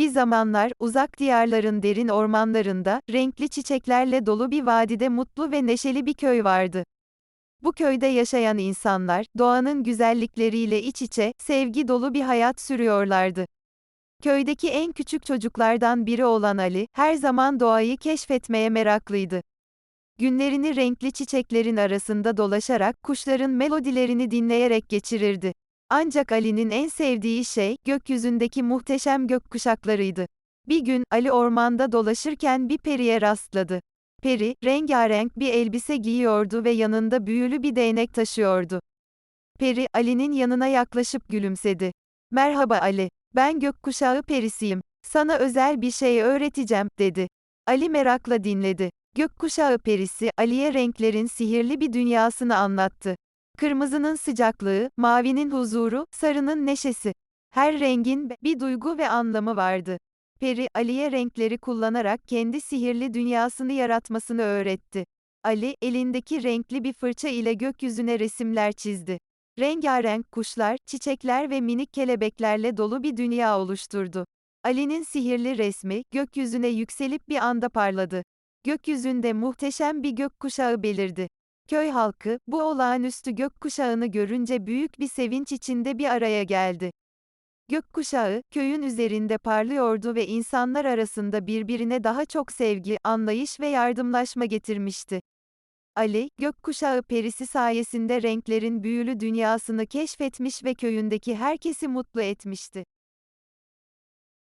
Bir zamanlar, uzak diyarların derin ormanlarında, renkli çiçeklerle dolu bir vadide mutlu ve neşeli bir köy vardı. Bu köyde yaşayan insanlar, doğanın güzellikleriyle iç içe, sevgi dolu bir hayat sürüyorlardı. Köydeki en küçük çocuklardan biri olan Ali, her zaman doğayı keşfetmeye meraklıydı. Günlerini renkli çiçeklerin arasında dolaşarak, kuşların melodilerini dinleyerek geçirirdi. Ancak Ali'nin en sevdiği şey, gökyüzündeki muhteşem gökkuşaklarıydı. Bir gün, Ali ormanda dolaşırken bir periye rastladı. Peri, rengarenk bir elbise giyiyordu ve yanında büyülü bir değnek taşıyordu. Peri, Ali'nin yanına yaklaşıp gülümsedi. Merhaba Ali, ben gökkuşağı perisiyim. Sana özel bir şey öğreteceğim, dedi. Ali merakla dinledi. Gökkuşağı perisi, Ali'ye renklerin sihirli bir dünyasını anlattı. Kırmızının sıcaklığı, mavinin huzuru, sarının neşesi. Her rengin bir duygu ve anlamı vardı. Peri, Ali'ye renkleri kullanarak kendi sihirli dünyasını yaratmasını öğretti. Ali, elindeki renkli bir fırça ile gökyüzüne resimler çizdi. Rengarenk kuşlar, çiçekler ve minik kelebeklerle dolu bir dünya oluşturdu. Ali'nin sihirli resmi, gökyüzüne yükselip bir anda parladı. Gökyüzünde muhteşem bir gökkuşağı belirdi. Köy halkı, bu olağanüstü gökkuşağını görünce büyük bir sevinç içinde bir araya geldi. Gökkuşağı, köyün üzerinde parlıyordu ve insanlar arasında birbirine daha çok sevgi, anlayış ve yardımlaşma getirmişti. Ali, gökkuşağı perisi sayesinde renklerin büyülü dünyasını keşfetmiş ve köyündeki herkesi mutlu etmişti.